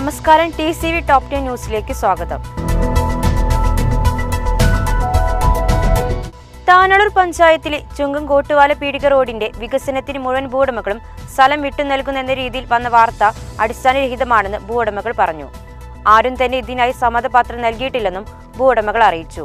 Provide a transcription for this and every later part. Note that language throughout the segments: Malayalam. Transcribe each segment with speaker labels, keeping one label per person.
Speaker 1: നമസ്കാരം T C V top ten ന്യൂസിലേക്ക് സ്വാഗതം താനളൂർ പഞ്ചായത്തിലെ ചുങ്കം കോട്ടുവാല പീടിക റോഡിന്റെ വികസനത്തിന് മുഴുവൻ ഭൂവുടമകളും സ്ഥലം വിട്ടു നൽകുന്നെന്ന രീതിയിൽ വന്ന വാർത്ത അടിസ്ഥാനരഹിതമാണെന്ന് ഭൂവുടമകൾ പറഞ്ഞു ആരും തന്നെ ഇതിനായി സമ്മതപത്രം നൽകിയിട്ടില്ലെന്നും ഭൂവുടമകൾ അറിയിച്ചു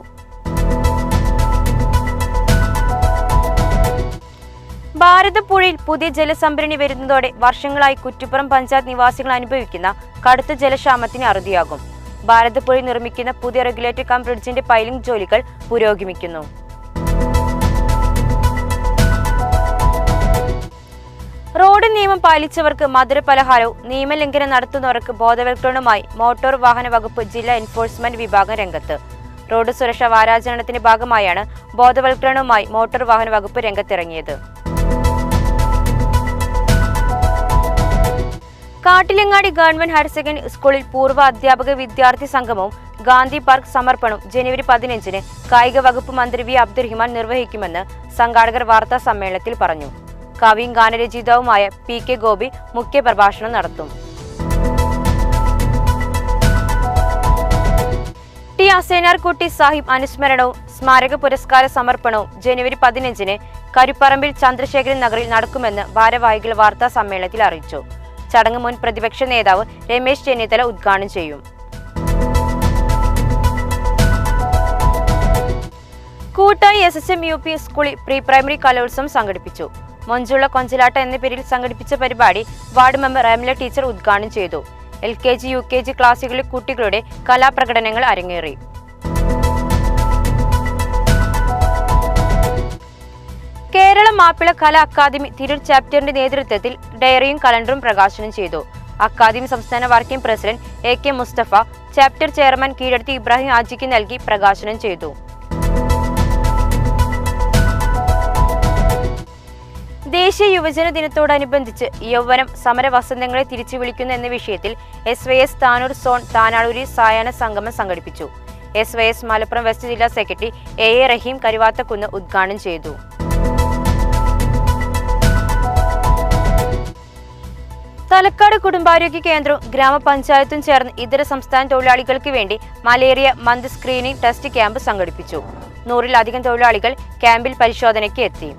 Speaker 1: ഭാരതപ്പുഴയിൽ പുതിയ ജലസംഭരണി വരുന്നതോടെ വർഷങ്ങളായി കുറ്റിപ്പുറം പഞ്ചായത്ത് നിവാസികൾ അനുഭവിക്കുന്ന കടുത്ത ജലക്ഷാമത്തിന് അറുതിയാകും ഭാരതപ്പുഴ നിർമ്മിക്കുന്ന പുതിയ റെഗുലേറ്റഡ് കം ബ്രിഡ്ജിന്റെ പൈലിംഗ് ജോലികൾ പുരോഗമിക്കുന്നു റോഡ് നിയമം പാലിച്ചവർക്ക് മധുരപലഹാരവും നിയമലംഘനം നടത്തുന്നവർക്ക് ബോധവൽക്കരണവുമായി മോട്ടോർ വാഹന വകുപ്പ് ജില്ലാ എൻഫോഴ്സ്മെന്റ് വിഭാഗം രംഗത്ത് റോഡ് സുരക്ഷാ വാരാചരണത്തിന്റെ ഭാഗമായാണ് ബോധവൽക്കരണവുമായി മോട്ടോർ വാഹന വകുപ്പ് രംഗത്തിറങ്ങിയത് കാട്ടിലങ്ങാടി ഗവൺമെന്റ് ഹയർ സെക്കൻഡറി സ്കൂളിൽ പൂർവ്വ അധ്യാപക വിദ്യാർത്ഥി സംഗമവും ഗാന്ധി പാർക്ക് സമർപ്പണവും ജനുവരി പതിനഞ്ചിന് കായിക വകുപ്പ് മന്ത്രി വി അബ്ദുറഹിമാൻ നിർവഹിക്കുമെന്ന് സംഘാടകർ വാർത്താ സമ്മേളനത്തിൽ പറഞ്ഞു കവിയും ഗാനരചയിതാവുമായ പി കെ ഗോപി മുഖ്യപ്രഭാഷണം നടത്തും ടി അസേനാർകുട്ടി സാഹിബ് അനുസ്മരണവും സ്മാരക പുരസ്കാര സമർപ്പണവും ജനുവരി പതിനഞ്ചിന് കരുപ്പറമ്പിൽ ചന്ദ്രശേഖരൻ നഗറിൽ നടക്കുമെന്ന് ഭാരവാഹികൾ വാർത്താ സമ്മേളനത്തിൽ അറിയിച്ചു ചടങ്ങ് മുൻ പ്രതിപക്ഷ നേതാവ് രമേശ് ചെന്നിത്തല ഉദ്ഘാടനം ചെയ്യും കൂട്ടായി S S M U P സ്കൂളിൽ പ്രീ പ്രൈമറി കലോത്സവം സംഘടിപ്പിച്ചു മൊഞ്ചുള്ള കൊഞ്ചലാട്ട എന്ന പേരിൽ സംഘടിപ്പിച്ച പരിപാടി വാർഡ് മെമ്പർ റംല ടീച്ചർ ഉദ്ഘാടനം ചെയ്തു L K G U K G ക്ലാസ്സുകളിൽ കുട്ടികളുടെ കലാപ്രകടനങ്ങൾ അരങ്ങേറി കേരളം മാപ്പിള കലാ അക്കാദമി തിരൂർ ചാപ്റ്ററിന്റെ നേതൃത്വത്തിൽ ഡയറിയും കലണ്ടറും പ്രകാശനം ചെയ്തു അക്കാദമി സംസ്ഥാന working president A K Mustafa chapter chairman Keezhadathi Ibrahim ആജിക്ക് നൽകി പ്രകാശനം ചെയ്തു ദേശീയ യുവജന ദിനത്തോടനുബന്ധിച്ച് യൗവനം സമര വസന്തങ്ങളെ തിരിച്ചു വിളിക്കുന്നു എന്ന വിഷയത്തിൽ S Y S Tanur zone താനാളൂരി സായാഹ്ന സംഗമം സംഘടിപ്പിച്ചു S Y S Malappuram west ജില്ലാ secretary A A Rahim Karuvathakunnu ഉദ്ഘാടനം ചെയ്തു തലക്കാട് കുടുംബാരോഗ്യ കേന്ദ്രവും ഗ്രാമപഞ്ചായത്തും ചേർന്ന് ഇതര സംസ്ഥാന തൊഴിലാളികൾക്ക് വേണ്ടി മലേറിയ മന്ത് സ്ക്രീനിംഗ് ടെസ്റ്റ് ക്യാമ്പ് സംഘടിപ്പിച്ചു നൂറിലധികം തൊഴിലാളികൾ ക്യാമ്പിൽ പരിശോധനയ്ക്ക് എത്തി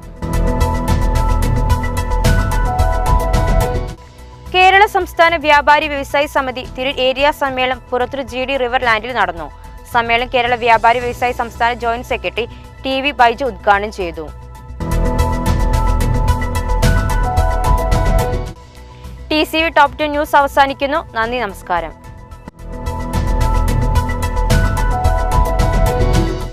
Speaker 1: കേരള സംസ്ഥാന വ്യാപാരി വ്യവസായി സമിതി തിരു ഏരിയ സമ്മേളനം പുറത്തൊരു ജി ഡി റിവർ ലാൻഡിൽ നടന്നു സമ്മേളനം കേരള വ്യാപാരി വ്യവസായി സംസ്ഥാന joint secretary T V Baiju ഉദ്ഘാടനം ചെയ്തു T C V top ten news അവസാനിക്കുന്നു നന്ദി നമസ്കാരം